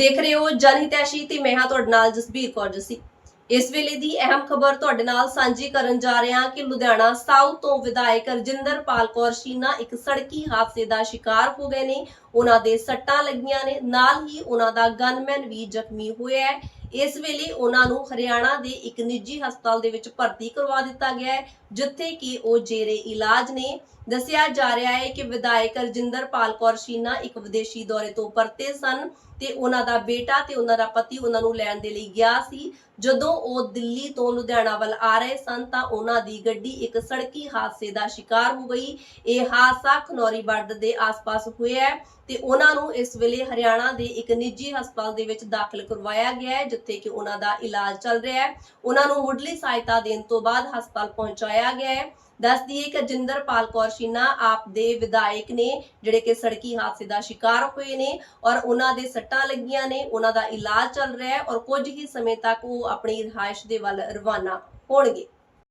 ਦੇਖ ਰਹੇ ਹੋ ਜਨਹਿਤੈਸ਼ੀ ਤੇ ਮੈਂ ਹਾਂ ਤੁਹਾਡੇ ਨਾਲ ਜਸਬੀਰ ਕੌਰ ਜੱਸੀ। ਇਸ ਵੇਲੇ ਦੀ ਅਹਿਮ ਖਬਰ ਤੁਹਾਡੇ ਨਾਲ ਸਾਂਝੀ ਕਰਨ ਜਾ ਰਹੇ ਹਾਂ ਕਿ ਲੁਧਿਆਣਾ ਸਾਊਥ ਤੋਂ ਵਿਧਾਇਕ ਰਜਿੰਦਰਪਾਲ ਕੌਰ ਸ਼ੀਨਾ ਇੱਕ ਸੜਕੀ ਹਾਦਸੇ ਦਾ ਸ਼ਿਕਾਰ ਹੋ ਗਏ ਨੇ। ਉਹਨਾਂ ਦੇ ਸੱਟਾਂ ਲੱਗੀਆਂ ਨੇ। ਨਾਲ ਹੀ ਉਹਨਾਂ ਦਾ ਗਨਮੈਨ ਵੀ ਜ਼ਖਮੀ ਹੋਇਆ ਹੈ। ਇਸ ਵੇਲੇ ਉਹਨਾਂ ਨੂੰ ਹਰਿਆਣਾ ਦੇ ਇੱਕ ਨਿੱਜੀ ਹਸਪਤਾਲ ਦੇ ਵਿੱਚ ਭਰਤੀ ਕਰਵਾ ਦਿੱਤਾ ਗਿਆ ਹੈ, ਜਿੱਥੇ ਕਿ ਉਹ ਜੇਰੇ ਇਲਾਜ ਨੇ। ਦੱਸਿਆ ਜਾ ਰਿਹਾ ਹੈ ਕਿ ਵਿਧਾਇਕ ਰਜਿੰਦਰਪਾਲ ਕੌਰ ਸ਼ੀਨਾ ਇੱਕ ਵਿਦੇਸ਼ੀ ਦੌਰੇ ਤੋਂ ਪਰਤੇ ਸਨ ਤੇ ਉਹਨਾਂ ਦਾ ਬੇਟਾ ਤੇ ਉਹਨਾਂ ਦਾ ਪਤੀ ਉਹਨਾਂ ਨੂੰ ਲੈਣ ਦੇ ਲਈ ਗਿਆ ਸੀ। ਜਦੋਂ ਉਹ ਦਿੱਲੀ ਤੋਂ ਲੁਧਿਆਣਾ ਵੱਲ ਆ ਰਹੇ ਸਨ ਤਾਂ ਉਹਨਾਂ ਦੀ ਗੱਡੀ ਇੱਕ ਸੜਕੀ ਹਾਦਸੇ ਦਾ ਸ਼ਿਕਾਰ ਹੋ ਗਈ। ਇਹ ਹਾਦਸਾ ਖਨੌਰੀ ਬਾਰਡਰ ਦੇ ਆਸ-ਪਾਸ ਹੋਇਆ ਤੇ ਉਹਨਾਂ ਨੂੰ ਇਸ ਵੇਲੇ ਹਰਿਆਣਾ ਦੇ ਇੱਕ ਨਿੱਜੀ ਹਸਪਤਾਲ ਦੇ ਵਿੱਚ ਦਾਖਲ ਕਰਵਾਇਆ ਗਿਆ ਹੈ ਜਿੱਥੇ ਕਿ ਉਹਨਾਂ ਦਾ ਇਲਾਜ ਚੱਲ ਰਿਹਾ ਹੈ। ਉਹਨਾਂ ਨੂੰ ਮੁੱਢਲੀ ਸਹਾਇਤਾ ਦੇਣ ਤੋਂ ਬਾਅਦ ਹਸਪਤਾਲ ਪਹੁੰਚਾਇਆ ਗਿਆ ਹੈ। ਦੱਸ ਦਈਏ ਕਿ ਜਿੰਦਰਪਾਲ ਕੌਰ ਸ਼ੀਨਾ ਆਪ ਦੇ ਵਿਧਾਇਕ ਨੇ, ਜਿਹੜੇ ਕਿ ਸੜਕੀ ਹਾਦਸੇ ਦਾ ਸ਼ਿਕਾਰ ਹੋਏ ਨੇ ਔਰ ਉਹਨਾਂ ਦੇ ਸੱਟਾਂ ਲੱਗੀਆਂ ਨੇ, ਉਹਨਾਂ ਦਾ ਇਲਾਜ ਚੱਲ ਰਿਹਾ ਹੈ ਔਰ ਕੁਝ ਹੀ ਸਮੇਂ ਤੱਕ ਉਹ ਆਪਣੀ ਰਿਹਾਇਸ਼ ਦੇ ਵੱਲ ਰਵਾਨਾ ਹੋਣਗੇ।